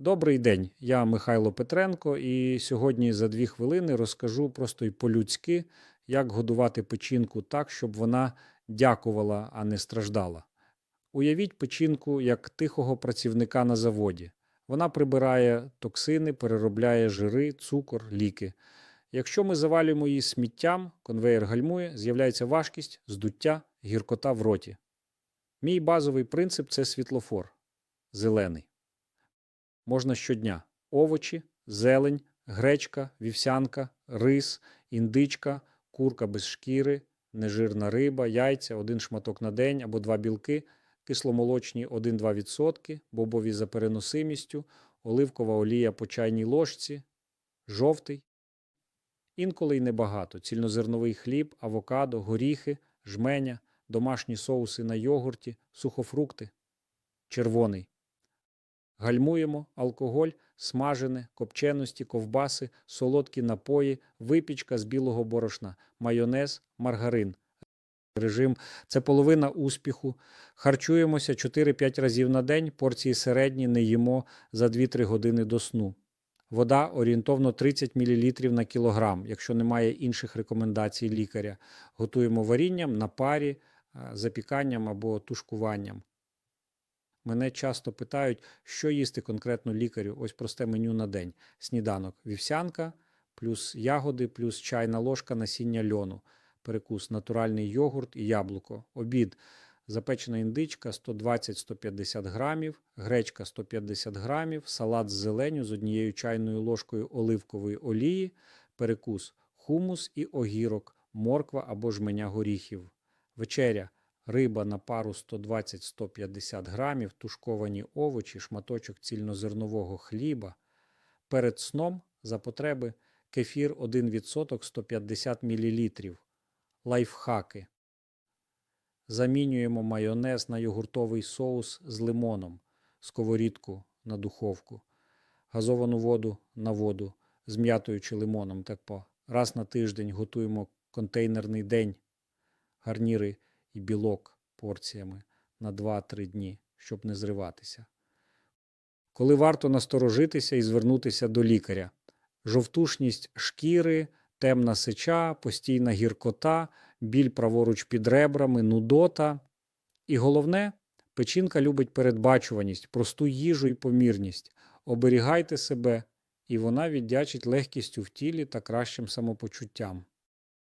Добрий день, я Михайло Петренко, і сьогодні за дві хвилини розкажу просто й по-людськи, як годувати печінку так, щоб вона дякувала, а не страждала. Уявіть печінку як тихого працівника на заводі. Вона прибирає токсини, переробляє жири, цукор, ліки. Якщо ми завалюємо її сміттям, конвейер гальмує, з'являється важкість, здуття, гіркота в роті. Мій базовий принцип це світлофор зелений. Можна щодня овочі, зелень, гречка, вівсянка, рис, індичка, курка без шкіри, нежирна риба, яйця, один шматок на день або два білки, кисломолочні 1-2%, бобові за переносимістю, оливкова олія по чайній ложці, жовтий. Інколи й небагато. Цільнозерновий хліб, авокадо, горіхи, жменя, домашні соуси на йогурті, сухофрукти, червоний. Гальмуємо алкоголь, смажене, копченості, ковбаси, солодкі напої, випічка з білого борошна, майонез, маргарин. Режим це половина успіху. Харчуємося 4-5 разів на день, порції середні не їмо за 2-3 години до сну. Вода орієнтовно 30 мл на кілограм, якщо немає інших рекомендацій лікаря. Готуємо варінням на парі, запіканням або тушкуванням. Мене часто питають, що їсти конкретно лікарю. Ось просте меню на день. Сніданок вівсянка, плюс ягоди, плюс чайна ложка насіння льону. Перекус натуральний йогурт і яблуко. Обід запечена індичка 120-150 грамів, гречка 150 грамів, салат з зеленю з однією чайною ложкою оливкової олії, перекус хумус і огірок, морква або жменя горіхів. Вечеря риба на пару 120-150 грамів, тушковані овочі, шматочок цільнозернового хліба. Перед сном за потреби кефір 1% 150 мл. Лайфхаки. Замінюємо майонез на йогуртовий соус з лимоном, сковорідку на духовку, газовану воду на воду з лимоном. Так по раз на тиждень готуємо контейнерний день, гарніри і білок порціями на 2-3 дні, щоб не зриватися. Коли варто насторожитися і звернутися до лікаря. Жовтушність шкіри, темна сеча, постійна гіркота, біль праворуч під ребрами, нудота. І головне, печінка любить передбачуваність, просту їжу і помірність. Оберігайте себе, і вона віддячить легкістю в тілі та кращим самопочуттям.